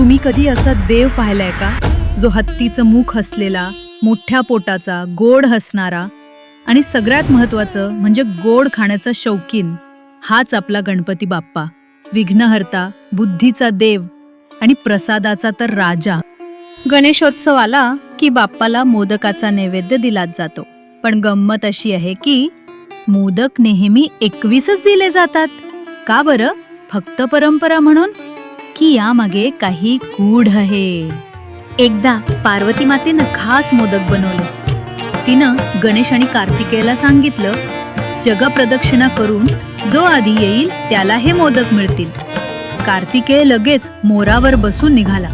तुम्ही कधी असा देव पाहिलाय का? जो हत्तीचं मुख असलेला मोठ्या पोटाचा गोड हसणारा आणि सगळ्यात महत्वाचं म्हणजे गोड खाण्याचा शौकीन हाच आपला गणपती बाप्पा. विघ्नहर्ता बुद्धीचा देव आणि प्रसादाचा तर राजा. गणेशोत्सव आला की बाप्पाला मोदकाचा नैवेद्य दिलाच जातो. पण गंमत अशी आहे की मोदक नेहमी एकवीसच दिले जातात. का बरं? फक्त परंपरा म्हणून? की यामागे काही गूढ आहे. एकदा पार्वती मातेनं खास मोदक बनवले. तिनं गणेश आणि कार्तिकेयला सांगितलं जगप्रदक्षिणा करून जो आधी येईल त्याला हे मोदक मिळतील. कार्तिकेय लगेच मोरावर बसून निघाला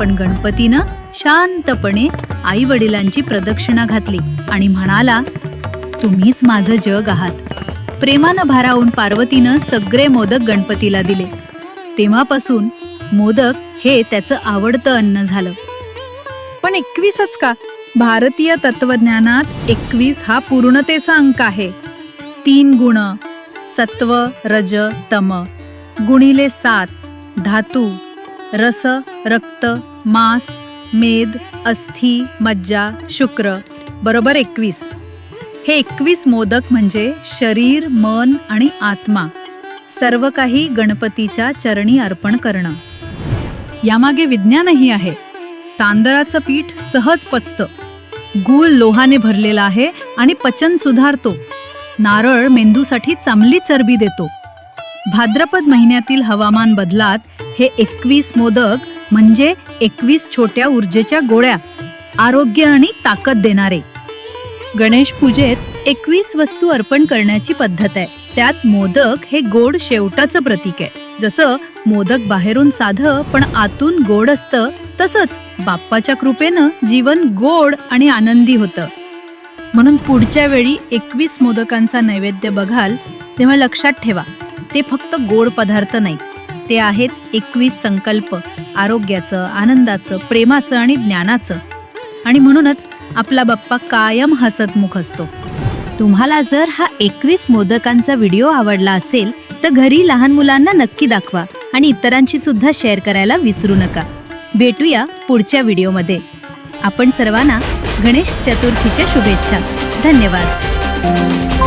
पण गणपतीनं शांतपणे आई वडिलांची प्रदक्षिणा घातली आणि म्हणाला तुम्हीच माझं जग आहात. प्रेमानं भारावून पार्वतीनं सगळे मोदक गणपतीला दिले. तेव्हापासून मोदक हे त्याचं आवडतं अन्न झालं. पण एकवीसच का? भारतीय तत्वज्ञानात एकवीस हा पूर्णतेचा अंक आहे. तीन गुण सत्व रज तम. गुणिले सात धातू रस रक्त मांस मेद अस्थि मज्जा शुक्र. बरोबर एकवीस. हे एकवीस मोदक म्हणजे शरीर मन आणि आत्मा. सर्व काही गणपतीच्या चरणी अर्पण करणं. यामागे विज्ञानही आहे. तांदळाचं पीठ सहज पचतं. गूळ लोहाने भरलेला आहे आणि पचन सुधारतो. नारळ मेंदूसाठी चांगली चरबी देतो. भाद्रपद महिन्यातील हवामान बदलात हे एकवीस मोदक म्हणजे एकवीस छोट्या ऊर्जेच्या गोळ्या आरोग्य आणि ताकद देणारे. गणेश पूजेत एकवीस वस्तू अर्पण करण्याची पद्धत आहे. त्यात मोदक हे गोड शेवटाचं प्रतीक आहे. जसं मोदक बाहेरून साधं पण आतून गोड असतं तसंच बाप्पाच्या कृपेनं जीवन गोड आणि आनंदी होतं. म्हणून पुढच्या वेळी एकवीस मोदकांचा नैवेद्य बघाल तेव्हा लक्षात ठेवा ते फक्त गोड पदार्थ नाहीत. ते आहेत एकवीस संकल्प आरोग्याचं आनंदाचं प्रेमाचं आणि ज्ञानाचं. आणि म्हणूनच आपला बाप्पा कायम हसतमुख असतो. तुम्हाला जर हा एकवीस मोदकांचा व्हिडिओ आवडला असेल तर घरी लहान मुलांना नक्की दाखवा आणि इतरांशी सुद्धा शेअर करायला विसरू नका. भेटूया पुढच्या व्हिडिओमध्ये. आपण सर्वांना गणेश चतुर्थीच्या शुभेच्छा. धन्यवाद.